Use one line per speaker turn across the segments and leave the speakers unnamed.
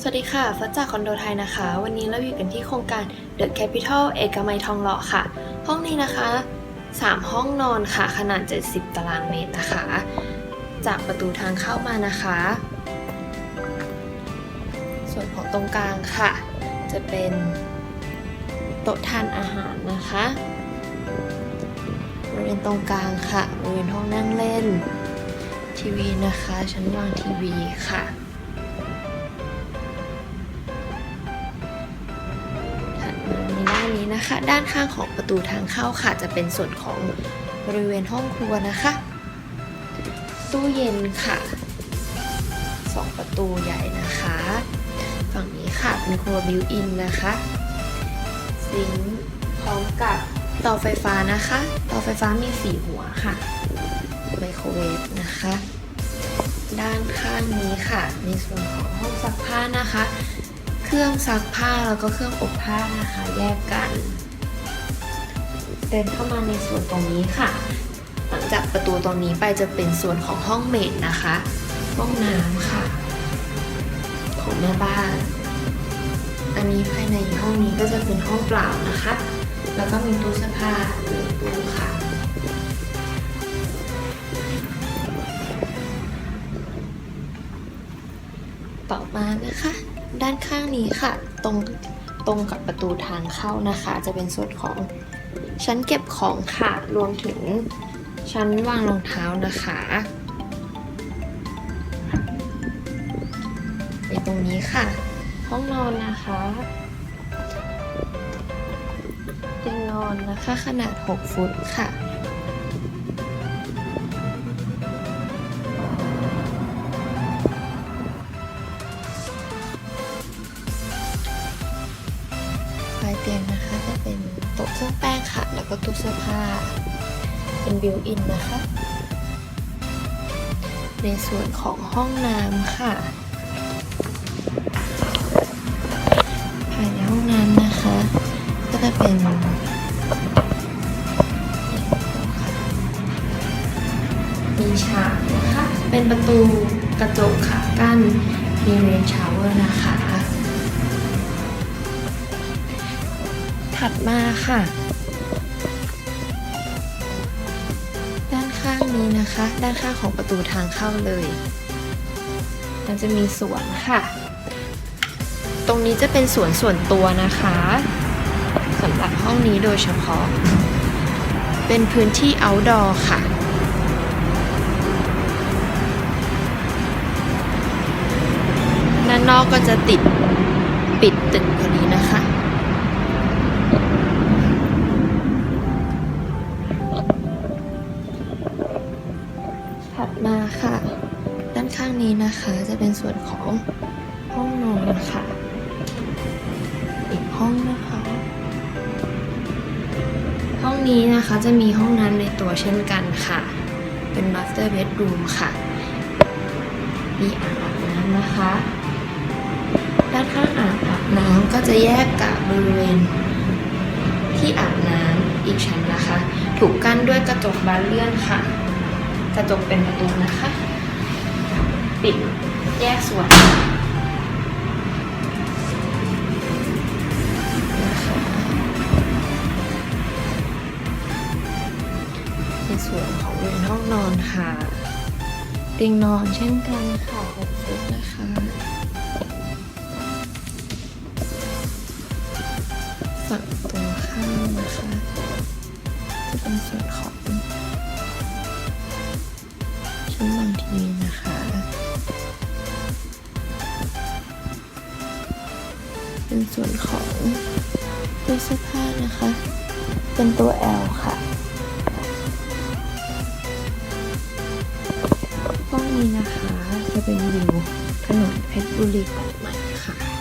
สวัสดีค่ะ ฟ้าจากคอนโดไทยนะคะ วันนี้เราอยู่กันที่โครงการ The Capital เอกมัยทองหล่อค่ะ ห้องนี้นะคะ 3 ห้องนอนค่ะ ขนาด 70 ตารางเมตรนะคะ จากประตูทางเข้ามานะคะ ส่วนของตรงกลางค่ะ จะเป็นโต๊ะทานอาหารนะคะบริเวณตรงกลางค่ะบริเวณห้องนั่งเล่น ทีวีนะคะ ชั้นวางทีวีค่ะ นะคะ ด้านข้างของประตูทางเข้าค่ะ จะเป็นส่วนของบริเวณห้องครัวนะคะ ตู้เย็นค่ะสองประตูใหญ่นะคะ ฝั่งนี้ค่ะเป็นครัวบิวอินนะคะซิงค์พร้อมกับเตาไฟฟ้านะคะเตาไฟฟ้ามีสีหัวค่ะไมโครเวฟนะคะ ด้านข้างนี้ค่ะ ในส่วนของห้องซักผ้านะคะ รื่องซักผ้าแล้วก็เครื่องอบผ้านะคะแยกกันเดินเข้ามาในส่วนตรงนี้ค่ะ หลังจากประตูตรงนี้ไปจะเป็นส่วนของห้องเมดนะคะ ห้องน้ำค่ะ ของแม่บ้าน อันนี้ภายในห้องนี้ก็จะเป็นห้องเปล่านะคะ แล้วก็มีตู้เสื้อผ้าหนึ่งตู้ค่ะต่อมานะคะ ด้านข้างนี้ค่ะ ตรงตรงกับประตูทางเข้านะคะ จะเป็นส่วนของชั้นเก็บของค่ะ รวมถึงชั้นวางรองเท้านะคะในตรงนี้ค่ะ ห้องนอนนะคะเตียงนอนนะคะขนาด 6 ฟุตค่ะ เสื้อผ้า เป็นบิวอินนะคะ ในส่วนของห้องน้ำค่ะ ภายในห้องน้ำนะคะ ก็จะเป็นมีฉากนะคะ เป็นประตูกระจกค่ะกั้นมีเรนชาวเวอร์นะคะ ถัดมาค่ะ นี้นะคะ ด้านข้างของประตูทางเข้าเลย มันจะมีสวนค่ะ ตรงนี้จะเป็นสวนส่วนตัวนะคะสำหรับห้องนี้โดยเฉพาะ เป็นพื้นที่ outdoor ค่ะด้านนอกก็จะติดปิดตึกพอดีนะคะ มาค่ะ ด้านข้างนี้นะคะจะเป็นส่วนของห้องนอนค่ะ อีกห้องนะคะ ห้องนี้นะคะจะมีห้องน้ำในตัวเช่นกันค่ะ เป็น master bedroom ค่ะ มีอ่างอาบน้ำนะคะ ด้านข้างอ่างอาบน้ำก็จะแยกกับบริเวณที่อาบน้ำอีกชั้นนะคะ ถูกกั้นด้วยกระจกบานเลื่อนค่ะ กระจกเป็นประตูนะคะ ปิดแยกส่วนนะคะในส่วนของบริเวณห้องนอนค่ะเตียงนอนเช่นกันค่ะ6ฟุตนะคะฝั่งตรงข้ามนะคะ จะเป็นส่วนของ ชั้นวางทีนะคะ เป็นส่วนของตู้เสื้อผ้านะคะ เป็นตัว L ค่ะห้องนี้นะคะจะเป็นวิวถนนเพชรบุรีตัดใหม่ค่ะ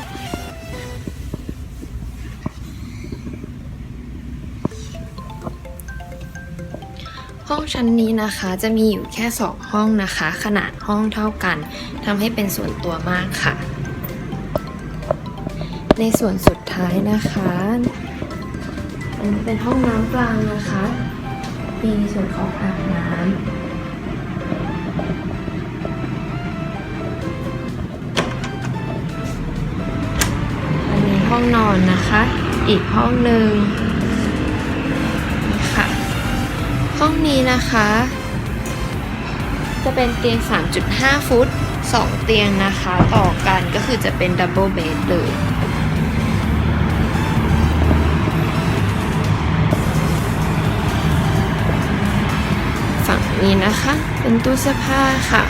ห้องชั้นนี้นะคะจะมีอยู่แค่ 2 ห้องนะคะ ขนาดห้องเท่ากันทำให้เป็นส่วนตัวมากค่ะ ในส่วนสุดท้ายนะคะอันนี้เป็นห้องน้ำกลางนะคะ มีส่วนของอาบน้ำอนนะคะ อีกห้องหนึ่ง ห้องนี้นะคะ จะเป็นเตียง 3.5 ฟุต 2 เตียงนะคะ ต่อกันก็คือจะเป็นดับเบิลเบดเลยฝั่งนี้นะคะ เป็นตู้เสื้อผ้าค่ะ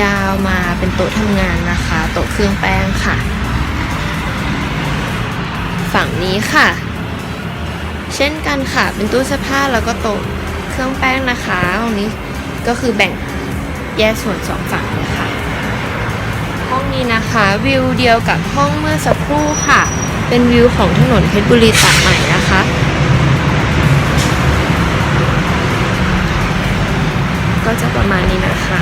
ยาวมาเป็นโต๊ะทำงานนะคะ โต๊ะเครื่องแป้งค่ะ ฝั่งนี้ค่ะ เช่นกันค่ะ เป็นตู้เสื้อผ้าแล้วก็โต๊ะ รื่องแป้งนะคะตรงนี้ก็คือแบ่งแยกส่วนสองฝั่งเลยค่ะห้องนี้นะคะวิวเดียวกับห้องเมื่อสักครู่ค่ะ เป็นวิวของถนนเพชรบุรีตัดใหม่นะคะก็จะประมาณนี้นะคะ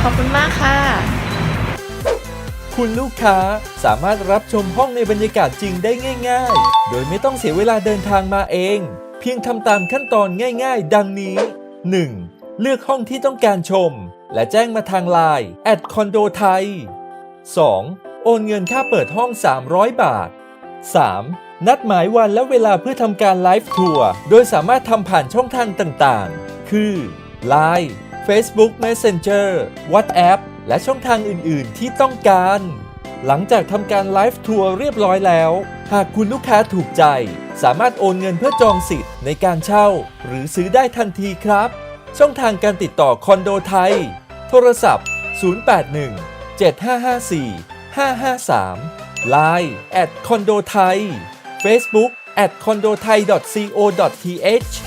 ขอบคุณมากค่ะ
คุณลูกค้าสามารถรับชมห้องในบรรยากาศจริงได้ง่าย ๆ โดยไม่ต้องเสียเวลาเดินทางมาเอง พียงทำตามขั้นตอนง่ายๆ ดังนี้ 1. เลือกห้องที่ต้องการชม และแจ้งมาทางไลน์แอดคอนโดไทย 2. โอนเงินค่าเปิดห้อง 300 บาท 3. นัดหมายวันและเวลาเพื่อทำการไลฟ์ทัวร์โดยสามารถทำผ่านช่องทางต่างๆ คือ Line Facebook Messenger WhatsApp และช่องทางอื่นๆ ที่ต้องการ หลังจากทำการไลฟ์ทัวร์เรียบร้อยแล้ว หากคุณลูกค้าถูกใจ สามารถโอนเงินเพื่อจองสิทธิ์ในการเช่า หรือซื้อได้ทันทีครับ ช่องทางการติดต่อคอนโดไทย โทรศัพท์ 081 7554 553 Line แอดคอนโดไทย Facebook at condothai.co.th